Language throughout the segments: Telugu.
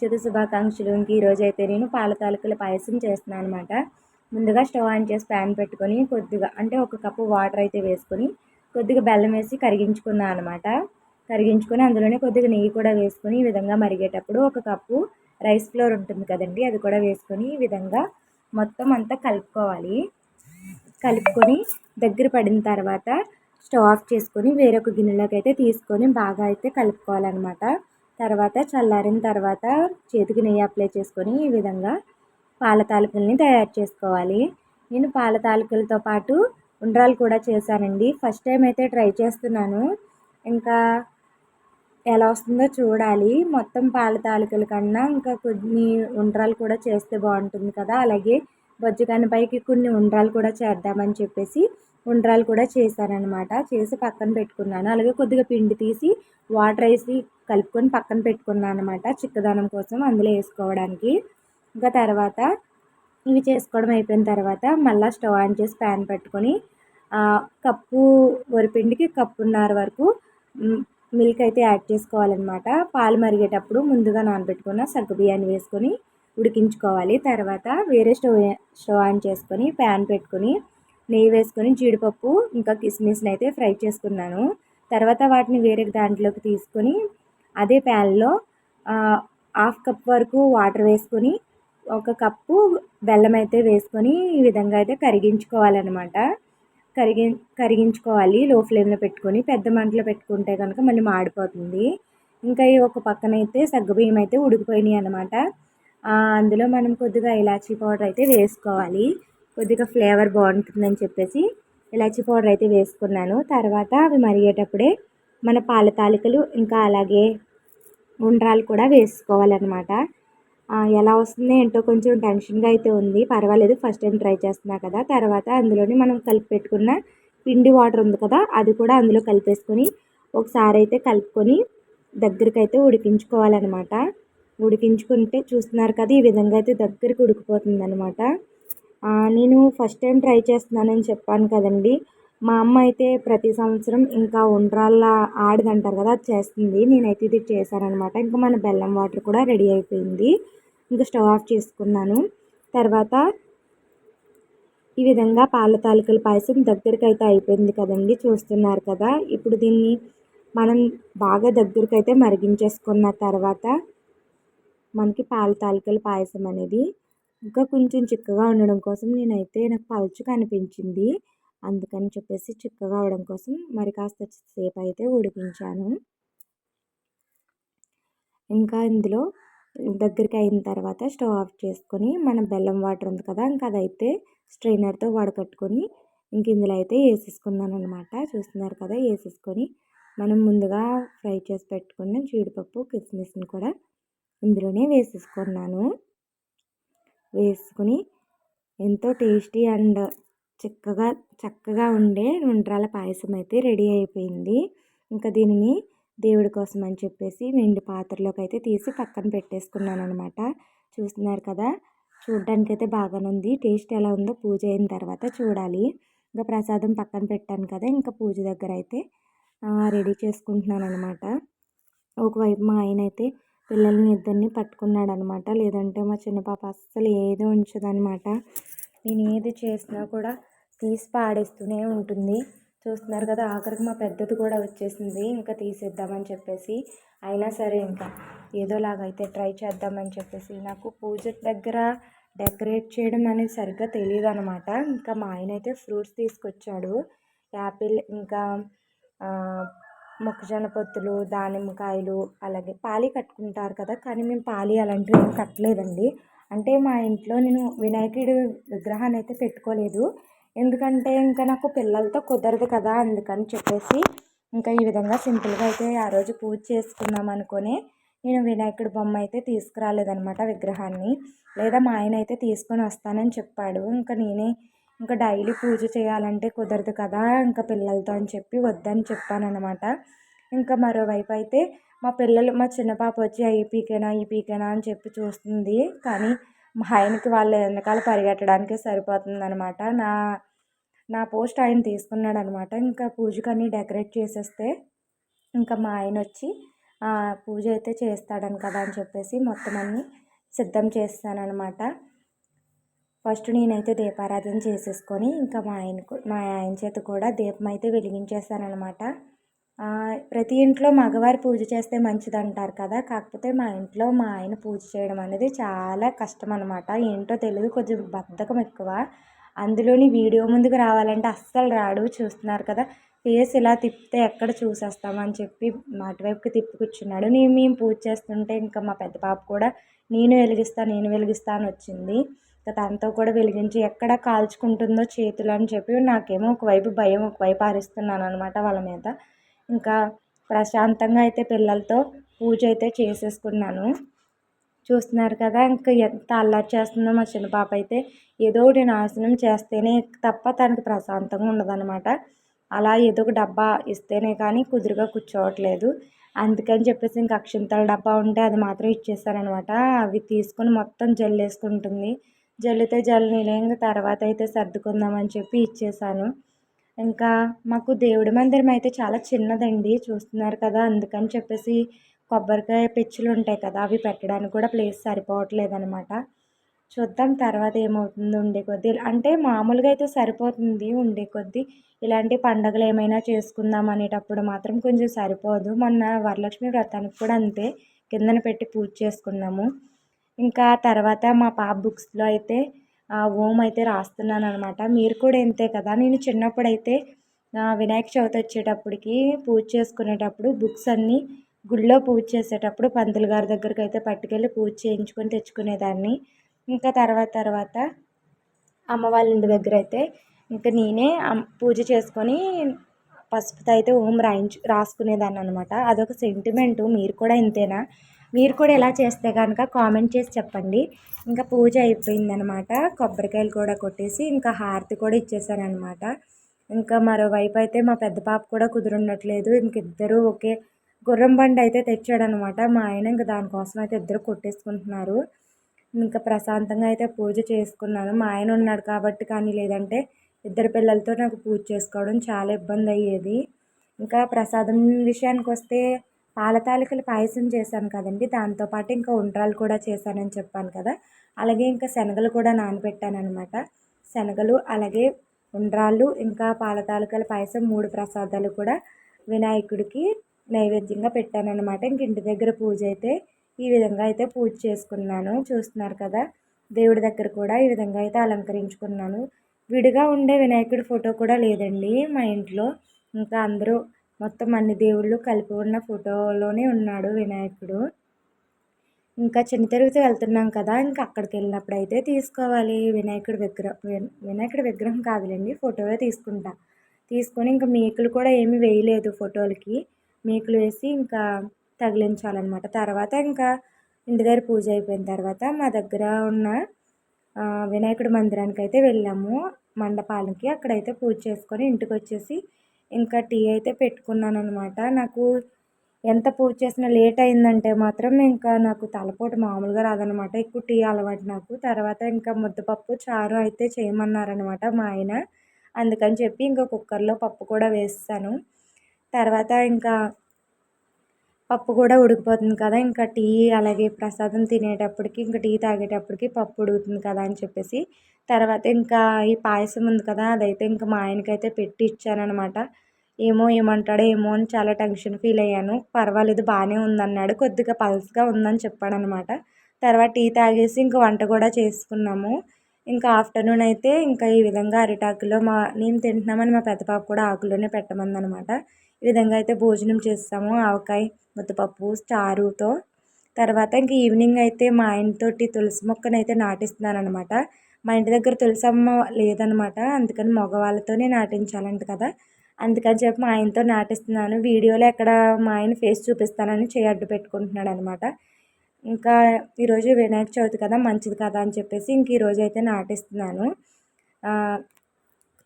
చవితి శుభాకాంక్షలు. ఇంక ఈరోజు అయితే నేను పాల తాలికల పాయసం చేస్తున్నాను అనమాట ముందుగా స్టవ్ ఆన్ చేసి ప్యాన్ పెట్టుకొని కొద్దిగా అంటే ఒక కప్పు వాటర్ అయితే వేసుకొని కొద్దిగా బెల్లం వేసి కరిగించుకున్నాను అనమాట కరిగించుకొని అందులోనే కొద్దిగా నెయ్యి కూడా వేసుకొని ఈ విధంగా మరిగేటప్పుడు ఒక కప్పు రైస్ ఫ్లోర్ ఉంటుంది కదండి అది కూడా వేసుకొని ఈ విధంగా మొత్తం అంతా కలుపుకోవాలి. కలుపుకొని దగ్గర పడిన తర్వాత స్టవ్ ఆఫ్ చేసుకొని వేరొక గిన్నెలోకి అయితే తీసుకొని బాగా అయితే కలుపుకోవాలన్నమాట. తర్వాత చల్లారిన తర్వాత చేతికి నెయ్యి అప్లై చేసుకొని ఈ విధంగా పాల తాలికల్ని తయారు చేసుకోవాలి. నేను పాల తాలికలతో పాటు ఉండ్రాలు కూడా చేశానండి. ఫస్ట్ టైం అయితే ట్రై చేస్తున్నాను. ఇంకా ఎలా వస్తుందో చూడాలి. మొత్తం పాల తాలికల కన్నా ఇంకా కొన్ని ఉండ్రాలు కూడా చేస్తే బాగుంటుంది కదా. అలాగే పైకి కొన్ని ఉండ్రాలు కూడా చేద్దామని చెప్పేసి ఉండ్రాలు కూడా చేశానమాట చేసి పక్కన పెట్టుకున్నాను. అలాగే కొద్దిగా పిండి తీసి వాటర్ వేసి కలుపుకొని పక్కన పెట్టుకున్నాను అనమాట చిక్కదనం కోసం అందులో వేసుకోవడానికి. ఇంకా తర్వాత ఇవి చేసుకోవడం అయిపోయిన తర్వాత మళ్ళీ స్టవ్ ఆన్ చేసి ప్యాన్ పెట్టుకొని కప్పు వరిపిండికి కప్పున్నర వరకు మిల్క్ అయితే యాడ్ చేసుకోవాలన్నమాట. పాలు మరిగేటప్పుడు ముందుగా నానబెట్టుకున్న సగ్గు బియ్యాన్ని వేసుకొని ఉడికించుకోవాలి. తర్వాత వేరే స్టవ్ స్టవ్ ఆన్ చేసుకొని ప్యాన్ పెట్టుకొని నెయ్యి వేసుకొని జీడిపప్పు ఇంకా కిస్మిస్ని అయితే ఫ్రై చేసుకున్నాను. తర్వాత వాటిని వేరే దాంట్లోకి తీసుకొని అదే ప్యాన్లో హాఫ్ కప్ వరకు వాటర్ వేసుకొని ఒక కప్పు బెల్లం అయితే వేసుకొని ఈ విధంగా అయితే కరిగించుకోవాలన్నమాట. కరిగి కరిగించుకోవాలి. లో ఫ్లేమ్లో పెట్టుకొని పెద్ద మంటలో పెట్టుకుంటే కనుక మళ్ళీ మాడిపోతుంది. ఇంకా ఈ ఒక పక్కన అయితే సగ్గుబియ్యం అయితే ఉడికిపోయినాయి అనమాట అందులో మనం కొద్దిగా ఇలాచీ పౌడర్ అయితే వేసుకోవాలి. కొద్దిగా ఫ్లేవర్ బాగుంటుందని చెప్పేసి ఇలాచీ పౌడర్ అయితే వేసుకున్నాను. తర్వాత అవి మరిగేటప్పుడే మన పాల తాలికలు ఇంకా అలాగే ఉండ్రాలు కూడా వేసుకోవాలన్నమాట. ఎలా వస్తుంది ఏంటో కొంచెం టెన్షన్గా అయితే ఉంది. పర్వాలేదు ఫస్ట్ టైం ట్రై చేస్తున్నా కదా. తర్వాత అందులోనే మనం కలిపి పెట్టుకున్న పిండి వాటర్ ఉంది కదా అది కూడా అందులో కలిపేసుకొని ఒకసారి అయితే కలుపుకొని దగ్గరకైతే ఉడికించుకోవాలన్నమాట. ఉడికించుకుంటే చూస్తున్నారు కదా ఈ విధంగా అయితే దగ్గరికి ఉడికిపోతుంది అనమాట నేను ఫస్ట్ టైం ట్రై చేస్తున్నానని చెప్పాను కదండి. మా అమ్మ అయితే ప్రతి సంవత్సరం ఇంకా ఉండ్రాళ్ళ ఆడదంటారు కదా అది చేస్తుంది. నేనైతే ఇది చేశానమాట ఇంకా మన బెల్లం వాటర్ కూడా రెడీ అయిపోయింది. ఇంకా స్టవ్ ఆఫ్ చేసుకున్నాను. తర్వాత ఈ విధంగా పాల తాలికల పాయసం దగ్గరికి అయితే అయిపోయింది కదండి చూస్తున్నారు కదా. ఇప్పుడు దీన్ని మనం బాగా దగ్గరికి అయితే మరిగించేసుకున్న తర్వాత మనకి పాల తాలికల పాయసం అనేది ఇంకా కొంచెం చిక్కగా ఉండడం కోసం నేనైతే నాకు పలుచగా అనిపించింది అందుకని చెప్పేసి చిక్కగా అవడం కోసం మరి కాస్త సేపు అయితే ఉడికించాను. ఇంకా ఇందులో దగ్గరికి అయిన తర్వాత స్టవ్ ఆఫ్ చేసుకొని మన బెల్లం వాటర్ ఉంది కదా ఇంకా అదైతే స్ట్రైనర్తో వడకట్టుకొని ఇంక ఇందులో అయితే వేసేసుకున్నాను అనమాట చూస్తున్నారు కదా వేసేసుకొని మనం ముందుగా ఫ్రై చేసి పెట్టుకున్న జీడిపప్పు కిస్మిస్ని కూడా ఇందులోనే వేసేసుకున్నాను. వేసుకుని ఎంతో టేస్టీ అండ్ చిక్కగా చక్కగా ఉండే ఉండ్రాల పాయసం అయితే రెడీ అయిపోయింది. ఇంకా దీనిని దేవుడి కోసం అని చెప్పేసి వెండి పాత్రలోకి అయితే తీసి పక్కన పెట్టేసుకున్నాను అనమాట చూస్తున్నారు కదా చూడడానికి అయితే బాగానే ఉంది. టేస్ట్ ఎలా ఉందో పూజ అయిన తర్వాత చూడాలి. ఇంకా ప్రసాదం పక్కన పెట్టాను కదా ఇంకా పూజ దగ్గర అయితే రెడీ చేసుకుంటున్నాను అనమాట ఒకవైపు మా ఆయన అయితే పిల్లల్ని ఇద్దరిని పట్టుకున్నాడు అనమాట లేదంటే మా చిన్న పాప అస్సలు ఏది ఉంచదనమాట. నేను ఏది చేసినా కూడా తీసి పాడేస్తూనే ఉంటుంది. చూస్తున్నారు కదా ఆఖరికి మా పెద్దది కూడా వచ్చేసింది. ఇంకా తీసేద్దామని చెప్పేసి అయినా సరే ఇంకా ఏదోలాగా అయితే ట్రై చేద్దామని చెప్పేసి నాకు పూజ దగ్గర డెకరేట్ చేయడం అనేది సరిగ్గా తెలియదు అనమాట ఇంకా మా ఆయన అయితే ఫ్రూట్స్ తీసుకొచ్చాడు. యాపిల్ ఇంకా మొక్కజొన్న పొత్తులు దానిమ్మకాయలు అలాగే పాలి కట్టుకుంటారు కదా. కానీ మేము పాలి అలాంటివి ఏం కట్టలేదండి. అంటే మా ఇంట్లో నేను వినాయకుడి విగ్రహాన్ని అయితే పెట్టుకోలేదు. ఎందుకంటే ఇంకా నాకు పిల్లలతో కుదరదు కదా అందుకని చెప్పేసి ఇంకా ఈ విధంగా సింపుల్గా అయితే ఆ రోజు పూజ చేసుకుందాం అనుకుని నేను వినాయకుడి బొమ్మ అయితే తీసుకురాలేదనమాట విగ్రహాన్ని. లేదా మా ఆయన అయితే తీసుకొని వస్తానని చెప్పాడు. ఇంకా నేనే ఇంకా డైలీ పూజ చేయాలంటే కుదరదు కదా ఇంకా పిల్లలతో అని చెప్పి వద్దని చెప్పానమాట ఇంకా మరోవైపు అయితే మా పిల్లలు మా చిన్న పాప వచ్చి అవి పీకేనా ఈ పీకేనా అని చెప్పి చూస్తుంది. కానీ మా ఆయనకి వాళ్ళ వెనకాల పరిగెట్టడానికే సరిపోతుంది అనమాట నా నా పోస్ట్ ఆయన తీసుకున్నాడు అనమాట ఇంకా పూజకన్నీ డెకరేట్ చేసేస్తే ఇంకా మా ఆయన వచ్చి పూజ అయితే చేస్తాడని కదా అని చెప్పేసి మొత్తం అన్నీ సిద్ధం చేస్తానన్నమాట. ఫస్ట్ నేనైతే దీపారాధన చేసేసుకొని ఇంకా మా ఆయనకు మా ఆయన చేత కూడా దీపం అయితే వెలిగించేస్తానమాట ప్రతి ఇంట్లో మగవారు పూజ చేస్తే మంచిది అంటారు కదా. కాకపోతే మా ఇంట్లో మా ఆయన పూజ చేయడం అనేది చాలా కష్టం అనమాట ఏంటో తెలియదు కొంచెం బద్ధకం ఎక్కువ. అందులోని వీడియో ముందుకు రావాలంటే అస్సలు రాడు చూస్తున్నారు కదా. ఫేస్ ఇలా తిప్పితే ఎక్కడ చూసేస్తామని చెప్పి అటువైపుకి తిప్పి కూర్చున్నాడు. నేను మేము పూజ చేస్తుంటే ఇంకా మా పెద్ద పాప కూడా నేను వెలిగిస్తా నేను వెలిగిస్తా అని వచ్చింది. దాంతో కూడా వెలిగించి ఎక్కడ కాల్చుకుంటుందో చేతులు అని చెప్పి నాకేమో ఒకవైపు భయం ఒకవైపు ఆరిస్తున్నాను అనమాట వాళ్ళ మీద. ఇంకా ప్రశాంతంగా అయితే పిల్లలతో పూజ అయితే చేసేసుకున్నాను. చూస్తున్నారు కదా ఇంకా ఎంత అల్లరి చేస్తుందో మా చిన్న పాప అయితే ఏదో ఒకటి నాశనం చేస్తేనే తప్ప తనకి ప్రశాంతంగా ఉండదన్నమాట. అలా ఏదో ఒక డబ్బా ఇస్తేనే కానీ కుదురుగా కూర్చోవట్లేదు. అందుకని చెప్పేసి ఇంకా అక్షింతల డబ్బా ఉంటే అది మాత్రం ఇచ్చేస్తానమాట అవి తీసుకొని మొత్తం జల్లేసుకుంటుంది. జల్లితే జల్లనీలే ఇంకా తర్వాత అయితే సర్దుకుందామని చెప్పి ఇచ్చేసాను ఇంకా మాకు దేవుడి మందిరం అయితే చాలా చిన్నదండి చూస్తున్నారు కదా అందుకని చెప్పేసి కొబ్బరికాయ పిచ్చులు ఉంటాయి కదా అవి పెట్టడానికి కూడా ప్లేస్ సరిపోవట్లేదు అనమాట చూద్దాం తర్వాత ఏమవుతుంది ఉండే కొద్దీ అంటే మామూలుగా అయితే సరిపోతుంది ఉండే కొద్దీ ఇలాంటి పండగలు ఏమైనా చేసుకుందాం అనేటప్పుడు మాత్రం కొంచెం సరిపోదు. మొన్న వరలక్ష్మి వ్రతానికి కూడా అంతే కిందన పెట్టి పూజ చేసుకున్నాము. ఇంకా తర్వాత మా పాప బుక్స్లో అయితే ఓం అయితే రాస్తున్నాను అనమాట మీరు కూడా ఇంతే కదా? నేను చిన్నప్పుడు అయితే వినాయక చవితి వచ్చేటప్పటికి పూజ చేసుకునేటప్పుడు బుక్స్ అన్నీ గుళ్ళో పూజ చేసేటప్పుడు పంతులు గారి దగ్గరికి అయితే పట్టుకెళ్ళి పూజ చేయించుకొని తెచ్చుకునేదాన్ని. ఇంకా తర్వాత తర్వాత అమ్మ వాళ్ళ ఇంటి దగ్గర అయితే ఇంకా నేనే పూజ చేసుకొని పసుపుతో అయితే ఓం రాయించు రాసుకునేదాన్ని అనమాట అదొక సెంటిమెంటు మీరు కూడా ఇంతేనా? మీరు కూడా ఎలా చేస్తే కనుక కామెంట్ చేసి చెప్పండి. ఇంకా పూజ అయిపోయిందనమాట. కొబ్బరికాయలు కూడా కొట్టేసి ఇంకా హారతి కూడా ఇచ్చేసానమాట ఇంకా మరోవైపు అయితే మా పెద్ద పాప కూడా కుదురుండట్లేదు ఇంకిద్దరూ ఒకే గుర్రం బండి అయితే తెచ్చాడనమాట. మా ఆయన ఇంకా దానికోసం అయితే ఇద్దరు కొట్టేసుకుంటున్నారు. ఇంకా ప్రశాంతంగా అయితే పూజ చేసుకున్నాను. మా ఆయన ఉన్నాడు కాబట్టి కానీ లేదంటే ఇద్దరు పిల్లలతో నాకు పూజ చేసుకోవడం చాలా ఇబ్బంది అయ్యేది. ఇంకా ప్రసాదం విషయానికి వస్తే పాలతాలికలు పాయసం చేశాను కదండి. దాంతోపాటు ఇంకా ఉండ్రాలు కూడా చేశానని చెప్పాను కదా. అలాగే ఇంకా శనగలు కూడా నానబెట్టాను అనమాట శనగలు అలాగే ఉండ్రాళ్ళు ఇంకా పాలతాలికల పాయసం మూడు ప్రసాదాలు కూడా వినాయకుడికి నైవేద్యంగా పెట్టానన్నమాట. ఇంక ఇంటి దగ్గర పూజ అయితే ఈ విధంగా అయితే పూజ చేసుకున్నాను. చూస్తున్నారు కదా దేవుడి దగ్గర కూడా ఈ విధంగా అయితే అలంకరించుకున్నాను. విడిగా ఉండే వినాయకుడి ఫోటో కూడా లేదండి మా ఇంట్లో. ఇంకా అందరూ మొత్తం అన్ని దేవుళ్ళు కలిపి ఉన్న ఫోటోలోనే ఉన్నాడు వినాయకుడు. ఇంకా చిన్న తిరుగుతూ వెళ్తున్నాం కదా ఇంకా అక్కడికి వెళ్ళినప్పుడు అయితే తీసుకోవాలి. వినాయకుడి విగ్రహం వినాయకుడి విగ్రహం కాదులేండి ఫోటోవే తీసుకుంటా. తీసుకొని ఇంకా మేకులు కూడా ఏమి వేయలేదు ఫోటోలకి. మేకులు వేసి ఇంకా తగిలించాలన్నమాట. తర్వాత ఇంకా ఇంటి దగ్గర పూజ అయిపోయిన తర్వాత మా దగ్గర ఉన్న వినాయకుడి మందిరానికి అయితే వెళ్ళాము. మండపాలకి అక్కడైతే పూజ చేసుకొని ఇంటికి వచ్చేసి ఇంకా టీ అయితే పెట్టుకున్నాను అనమాట నాకు ఎంత పూజ చేసినా లేట్ అయిందంటే మాత్రం ఇంకా నాకు తలపోటు మామూలుగా రాదనమాట ఎక్కువ టీ అలవాటు నాకు. తర్వాత ఇంకా ముద్దపప్పు చారు అయితే చేయమన్నారనమాట మా ఆయన. అందుకని చెప్పి ఇంకా కుక్కర్లో పప్పు కూడా వేస్తాను. తర్వాత ఇంకా పప్పు కూడా ఉడికిపోతుంది కదా ఇంకా టీ అలాగే ప్రసాదం తినేటప్పటికి ఇంకా టీ తాగేటప్పటికి పప్పు ఉడుకుతుంది కదా అని చెప్పేసి తర్వాత ఇంకా ఈ పాయసం ఉంది కదా అదైతే ఇంకా మా ఆయనకైతే పెట్టి ఇచ్చానమాట ఏమో ఏమంటాడో ఏమో అని చాలా టెన్షన్ ఫీల్ అయ్యాను. పర్వాలేదు బాగానే ఉందన్నాడు కొద్దిగా పల్స్గా ఉందని చెప్పాడనమాట తర్వాత టీ తాగేసి ఇంకా వంట కూడా చేసుకున్నాము. ఇంకా ఆఫ్టర్నూన్ అయితే ఇంకా ఈ విధంగా అరిటాకులో మా నేను తింటున్నామని మా పెద్ద పాప కూడా ఆకులోనే పెట్టమందనమాట ఈ విధంగా అయితే భోజనం చేస్తాము. ఆవకాయ ముద్దపప్పు చారుతో. తర్వాత ఇంక ఈవినింగ్ అయితే మా ఆయనతోటి తులసి మొక్కను అయితే నాటిస్తున్నాను అనమాట మా ఇంటి దగ్గర తులసమ్మ లేదనమాట అందుకని మగవాళ్ళతోనే నాటించాలంట కదా. అందుకని చెప్పి మా ఆయనతో నాటిస్తున్నాను. వీడియోలో ఎక్కడ మా ఆయన ఫేస్ చూపిస్తానని చేయి అడ్డు పెట్టుకుంటున్నాడు అనమాట ఇంకా ఈరోజు వినాయక చవితి కదా మంచిది కదా అని చెప్పేసి ఇంక ఈరోజు అయితే నాటిస్తున్నాను.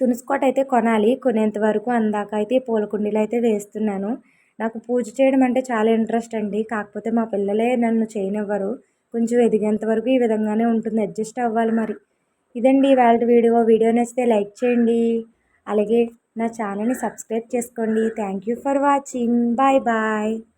తునుసుకోట అయితే కొనాలి. కొనేంత వరకు అందాక అయితే పూల కుండీలు అయితే వేస్తున్నాను. నాకు పూజ చేయడం అంటే చాలా ఇంట్రెస్ట్ అండి. కాకపోతే మా పిల్లలే నన్ను చేయనివ్వరు. కొంచెం ఎదిగేంత వరకు ఈ విధంగానే ఉంటుంది. అడ్జస్ట్ అవ్వాలి మరి. ఇదండి వాళ్ళ వీడియో. వీడియో నచ్చితే లైక్ చేయండి. అలాగే నా ఛానల్ని సబ్స్క్రైబ్ చేసుకోండి. Thank you for watching. Bye bye.